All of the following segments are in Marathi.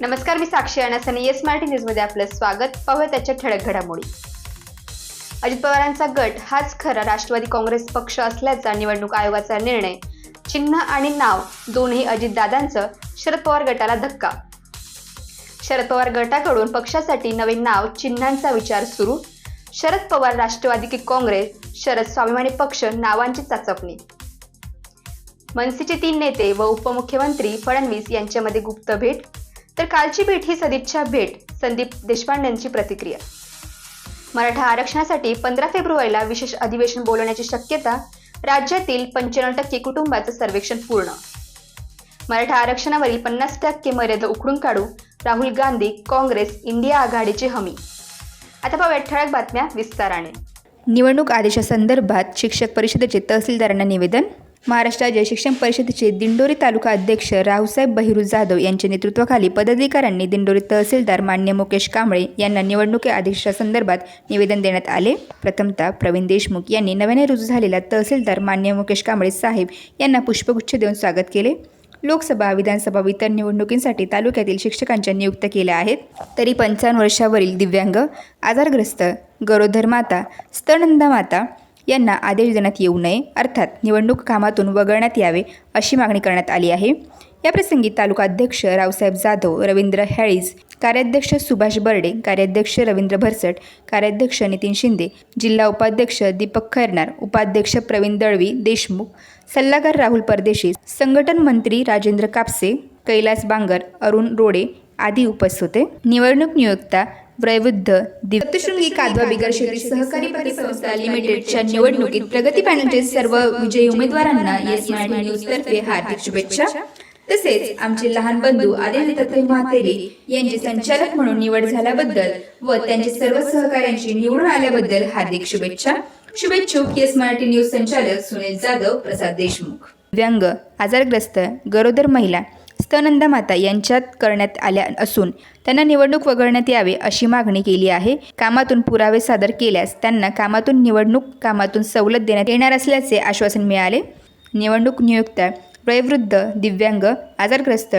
नमस्कार मी साक्षी अनासने. येस मराठी न्यूजमध्ये आपलं स्वागत. पाहूया त्याच्या ठळक घडामोडी. अजित पवारांचा गट हाच खरा राष्ट्रवादी काँग्रेस पक्ष असल्याचा निवडणूक आयोगाचा निर्णय. चिन्ह आणि नाव दोन्ही अजितदादांचं शरद पवार गटाला धक्का. शरद पवार गटाकडून पक्षासाठी नवे नाव चिन्हांचा विचार सुरू. शरद पवार राष्ट्रवादी की काँग्रेस शरद स्वाभिमानी पक्ष नावांची चाचपणी. मनसेचे तीन नेते व उपमुख्यमंत्री फडणवीस यांच्यामध्ये गुप्त भेट. तर कालची भेट ही सदिच्छा भेट संदीप देशपांडेंची प्रतिक्रिया. मराठा आरक्षणासाठी पंधरा फेब्रुवारीला विशेष अधिवेशन बोलवण्याची शक्यता राज्यातील पंच्याण्णव टक्के कुटुंबाचं सर्वेक्षण पूर्ण. मराठा आरक्षणावरील पन्नास टक्के मर्यादा उखडून काढू राहुल गांधी काँग्रेस इंडिया आघाडीची हमी. आता पाहूया ठळक बातम्या विस्ताराने. निवडणूक आदेशासंदर्भात शिक्षक परिषदेचे तहसीलदारांना निवेदन महाराष्ट्र राज्य शिक्षण परिषदेचे दिंडोरी तालुका अध्यक्ष रावसाहेब बहिरू जाधव यांच्या नेतृत्वाखाली पदाधिकाऱ्यांनी दिंडोरी तहसीलदार मान्य मुकेश कांबळे यांना निवडणुकी आदेशासंदर्भात निवेदन देण्यात आले. प्रथमतः प्रवीण देशमुख यांनी नव्याने रुजू झालेल्या तहसीलदार मान्य मुकेश कांबळे साहेब यांना पुष्पगुच्छ देऊन स्वागत केले. लोकसभा विधानसभा व इतर निवडणुकींसाठी तालुक्यातील शिक्षकांच्या नियुक्त्या केल्या आहेत. तरी पंचावन्न वर्षावरील दिव्यांग आजारग्रस्त गरोधर माता स्तनंदा माता यांना आदेश देण्यात येऊ नये. अर्थात निवडणूक कामातून वगळण्यात यावे अशी मागणी करण्यात आली आहे. याप्रसंगी तालुका अध्यक्ष रावसाहेब जाधव रवींद्र हॅळीज कार्याध्यक्ष सुभाष बर्डे कार्याध्यक्ष रवींद्र भरसट कार्याध्यक्ष नितीन शिंदे जिल्हा उपाध्यक्ष दीपक खैरनार उपाध्यक्ष प्रवीण दळवी देशमुख सल्लागार राहुल परदेशी संघटन मंत्री राजेंद्र कापसे कैलास बांगर अरुण रोडे आदी उपस्थित होते. निवडणूक नियुक्ता वयोवृद्ध सप्तशृंगी कादवा बिगर शेती सहकारी पतसंस्था लिमिटेडच्या निवडणुकीत प्रगती पॅनलचे सर्व विजयी उमेदवारांना येस मराठी न्यूज तर्फे हार्दिक शुभेच्छा. तसेच आमचे लहान बंधू आदित्य महातेरे यांचे संचालक म्हणून निवड झाल्याबद्दल व त्यांचे सर्व सहकाऱ्यांची निवडून आल्याबद्दल हार्दिक शुभेच्छा. शुभेच्छुक येस मराठी न्यूज संचालक सुनील जाधव प्रसाद देशमुख. व्यंग आजारग्रस्त गरोदर महिला स्तनंदा माता यांच्यात करण्यात आल्या असून त्यांना निवडणूक वगळण्यात यावे अशी मागणी केली आहे. कामातून पुरावे सादर केल्यास त्यांना कामातून निवडणूक कामातून सवलत देण्यात येणार असल्याचे आश्वासन मिळाले. निवडणूक नियुक्त्या वयोवृद्ध दिव्यांग आजारग्रस्त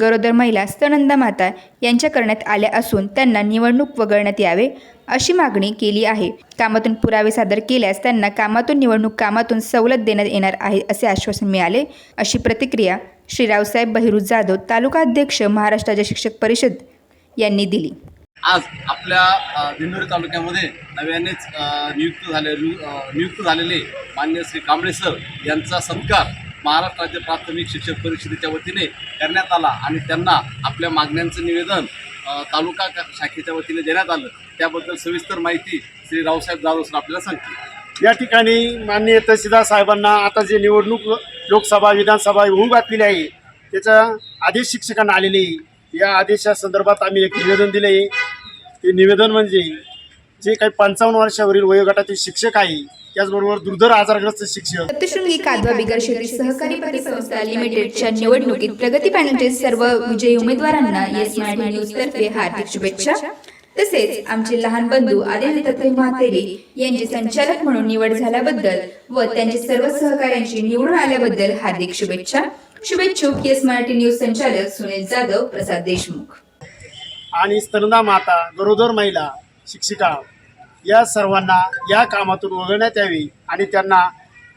गरोदर महिला स्तनंदा माता यांच्या करण्यात आल्या असून त्यांना निवडणूक वगळण्यात यावे अशी मागणी केली आहे. कामातून पुरावे सादर केल्यास त्यांना कामातून निवडणूक कामातून सवलत देण्यात येणार आहे असे आश्वासन मिळाले. अशी प्रतिक्रिया श्री रावसाहेब बहिरू जाधव तालुका अध्यक्ष महाराष्ट्र राज्य शिक्षक परिषद यांनी दिली. आज आपल्या दिंडोरी तालुक्यामध्ये नव्यानेच नियुक्त झाले नियुक्त झालेले मान्य श्री कांबळे सर यांचा सत्कार महाराष्ट्र राज्य प्राथमिक शिक्षक परिषदेच्या वतीने करण्यात आला आणि त्यांना आपल्या मागण्यांचं निवेदन तालुका शाखेच्या वतीने देण्यात आलं. त्याबद्दल सविस्तर माहिती श्री रावसाहेब जाधव सर आपल्याला सांगतील. या ठिकाणी माननीय तहसीलदार साहेबांना आता जे निवडणूक लोकसभा विधानसभा होऊ घातलेली आहे त्याचा आदेश शिक्षकांना आलेले आहे. या आदेशासंदर्भात आम्ही एक निवेदन दिले आहे. ते निवेदन म्हणजे जे काही पंचावन्न वर्षावरील वयोगटातील शिक्षक आहे त्याचबरोबर दुर्धर आजारग्रस्त शिक्षक. सप्तशृंगी कादवा बिगर शेती सहकारी पतसंस्था लिमिटेडच्या निवडणुकीत प्रगती पॅनलचे सर्व विजयी उमेदवारांना येस मराठी न्यूज तर्फे हार्दिक शुभेच्छा. तसेच आमचे लहान बंधू आदित्य दत्ताई महातेरे यांचे संचालक म्हणून निवड झाल्याबद्दल व त्यांचे सर्व सहकाऱ्यांची निवडून आल्याबद्दल हार्दिक शुभेच्छा. शुभेच्छुक येस मराठी न्यूज संचालक सुनील जाधव प्रसाद देशमुख. आणि स्तनदा माता गरोदर महिला शिक्षिका या सर्वांना या कामातून वगळण्यात यावी आणि त्यांना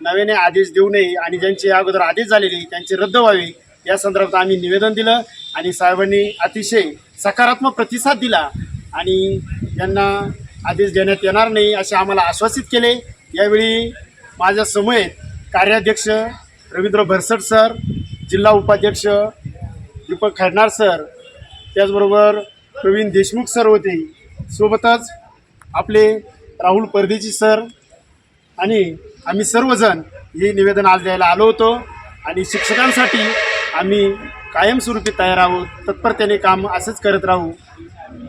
नव्याने आदेश देऊ नये आणि ज्यांचे अगोदर आदेश झालेले त्यांचे रद्द व्हावे या संदर्भात आम्ही निवेदन दिलं आणि साहेबांनी अतिशय सकारात्मक प्रतिसाद दिला. आणि यांना आदेश देण्यात येणार नाही असे आम्हाला आश्वासित केले. यावेळी माझ्या समयेत कार्याध्यक्ष रवींद्र भरसट सर जिल्हा उपाध्यक्ष दीपक खैरनार सर त्याचबरोबर प्रवीण देशमुख सर होते. सोबतच आपले राहुल परदेशी सर आणि आम्ही सर्वजण हे निवेदन आज द्यायला आलो होतो आणि शिक्षकांसाठी आम्ही कायमस्वरूपी तयार आहोत. तत्परतेने काम असंच करत राहू.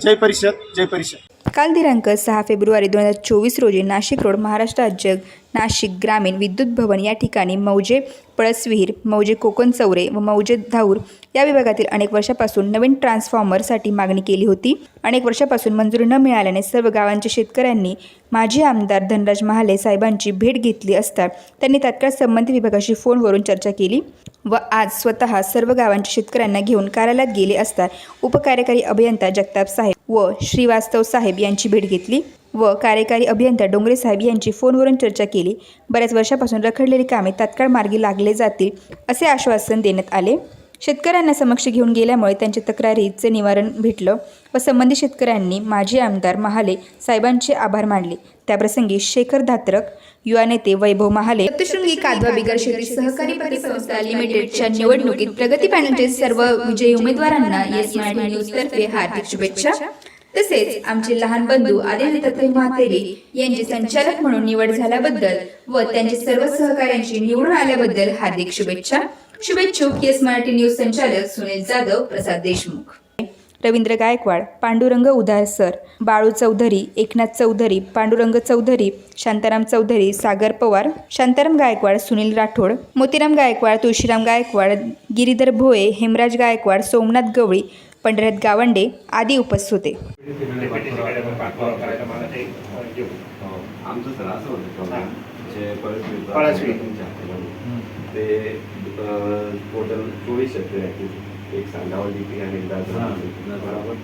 जय परिषद जय परिषद. काल दिनांक सहा फेब्रुवारी दोन हजार चोवीस रोजी नाशिक रोड महाराष्ट्र राज्य नाशिक ग्रामीण विद्युत भवन या ठिकाणी मौजे पळसविहीर मौजे कोकण चौरे व मौजे धाऊर या विभागातील अनेक वर्षापासून नवीन ट्रान्सफॉर्मरसाठी मागणी केली होती. अनेक वर्षापासून मंजुरी न मिळाल्याने सर्व गावांच्या शेतकऱ्यांनी माजी आमदार धनराज महाले साहेबांची भेट घेतली असता त्यांनी तात्काळ संबंधित विभागाशी फोनवरून चर्चा केली. व आज स्वतः सर्व गावांच्या शेतकऱ्यांना घेऊन कार्यालयात गेले असता उपकार्यकारी अभियंता जगताप साहेब व श्रीवास्तव साहेब यांची भेट घेतली व कार्यकारी अभियंता डोंगरे साहेब यांची फोनवरून चर्चा केली. बऱ्याच वर्षापासून रखडलेली कामे तात्काळ मार्गी लागले जातील असे आश्वासन देण्यात आले. शेतकऱ्यांना समक्ष घेऊन गेल्यामुळे त्यांच्या तक्रारीचे निवारण भेटलं व संबंधित शेतकऱ्यांनी माजी आमदार महाले साहेबांचे आभार मानले. त्याप्रसंगी शेखर धात्रक युवा नेते वैभव महाले सप्तशृंगी कादवा बिगर शेती सहकारी पतसंस्था लिमिटेडच्या निवडणुकीत प्रगती पॅनलचे सर्व विजयी उमेदवारांना येस मराठी न्यूज तर्फे हार्दिक शुभेच्छा. तसेच आमचे लहान बंधू आदित्य महातेरे यांचे संचालक म्हणून निवड झाल्याबद्दल व त्यांचे सर्व सहकाऱ्यांची निवडून आल्याबद्दल हार्दिक शुभेच्छा. शुभेच्छुक. येस मराठी न्यूज संचालक सुनील जाधव प्रसाद देशमुख. रवींद्र गायकवाड पांडुरंग उधार सर बाळू चौधरी एकनाथ चौधरी पांडुरंग चौधरी शांताराम चौधरी सागर पवार शांताराम गायकवाड सुनील राठोड मोतीराम गायकवाड तुळशीराम गायकवाड गिरीधर भोये हेमराज गायकवाड सोमनाथ गवळी पंढरत गावंडे आदी उपस्थित होते. आमचं ते टोटल चोवीस आहेत. एक सांगावं डीपी आणि बरोबर?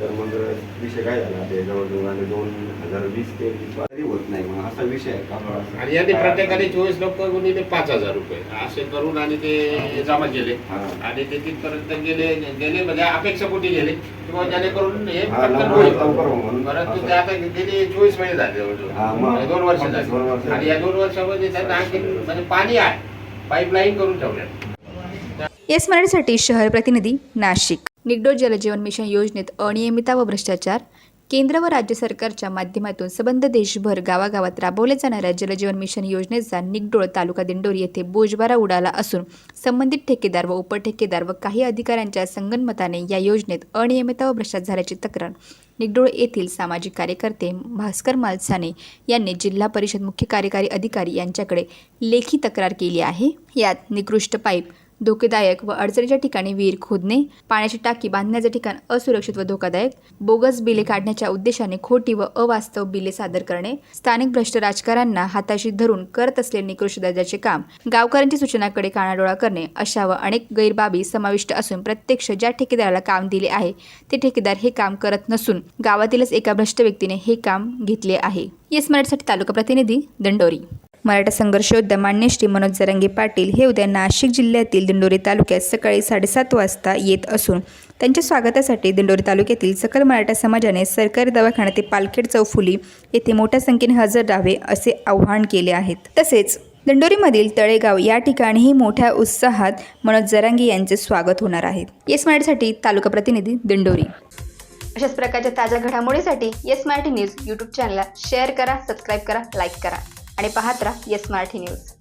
तर मग विषय काय झाला? ते जवळजवळ आणि दोन हजार वीस ते वीस होत नाही मग असा विषय आहे का? आणि यांनी प्रत्येकाने चोवीस लोक गुणिले पाच हजार रुपये. असे करून आणि ते जमा केले. आणि ते तिथपर्यंत गेले गेले म्हणजे अपेक्षापोटी गेले. किंवा जेणेकरून हे. परंतु ते आता गेले चोवीस महिने झाले हा, जवळजवळ मग. दोन वर्ष दोन वर्ष. झाली आणि या दोन वर्षामध्ये त्यांना आणखी म्हणजे पाणी आहे. पाईपलाईन करून ठेवल्या येस मराठीसाठी शहर प्रतिनिधी नाशिक. निगडोळ जलजीवन मिशन योजनेत अनियमितता व भ्रष्टाचार केंद्र व राज्य सरकारच्या माध्यमातून सबंध देशभर गावागावात राबवल्या जाणाऱ्या जलजीवन मिशन योजनेचा निगडोळ तालुका दिंडोरी येथे बोजबारा उडाला असून संबंधित ठेकेदार व उपठेकेदार व काही अधिकाऱ्यांच्या संगनमताने या योजनेत अनियमितता व भ्रष्टाचार झाल्याची तक्रार. निगडोळ येथील सामाजिक कार्यकर्ते भास्कर मालसाने यांनी जिल्हा परिषद मुख्य कार्यकारी अधिकारी यांच्याकडे लेखी तक्रार केली आहे. यात निकृष्ट पाईप धोकेदायक व अडचणीच्या ठिकाणी विहीर खोदणे पाण्याची टाकी बांधण्याचे ठिकाण असुरक्षित व धोकादायक बोगस बिले काढण्याच्या उद्देशाने खोटी व अवास्तव बिले सादर करणे स्थानिक भ्रष्ट राजकारांना हाताशी धरून करत असलेले निकृष्ट दर्जाचे काम गावकऱ्यांच्या सूचनाकडे कानाडोळा करणे अशा व अनेक गैरबाबी समाविष्ट असून प्रत्यक्ष ज्या ठेकेदाराला काम दिले आहे ते ठेकेदार हे काम करत नसून गावातीलच एका भ्रष्ट व्यक्तीने हे काम घेतले आहे. येस मराठीसाठी तालुका प्रतिनिधी दंडोरी. मराठा संघर्ष योद्धा मान्य श्री मनोज जरंगे पाटील हे उद्या नाशिक जिल्ह्यातील दिंडोरी तालुक्यात सकाळी साडेसात वाजता येत असून त्यांच्या स्वागतासाठी दिंडोरी तालुक्यातील सकल मराठा समाजाने सरकारी दवाखाना ते पालखेड चौफुली येथे मोठ्या संख्येने हजर राहावे असे आवाहन केले आहेत. तसेच दिंडोरीमधील तळेगाव या ठिकाणीही मोठ्या उत्साहात मनोज जरांगे यांचे स्वागत होणार आहे. येस मराठीसाठी तालुका प्रतिनिधी दिंडोरी. अशाच प्रकारच्या ताज्या घडामोडीसाठी येस मराठी न्यूज यूट्यूब चॅनलला शेअर करा सबस्क्राईब करा लाईक करा. आणि पाहत राहा येस मराठी न्यूज.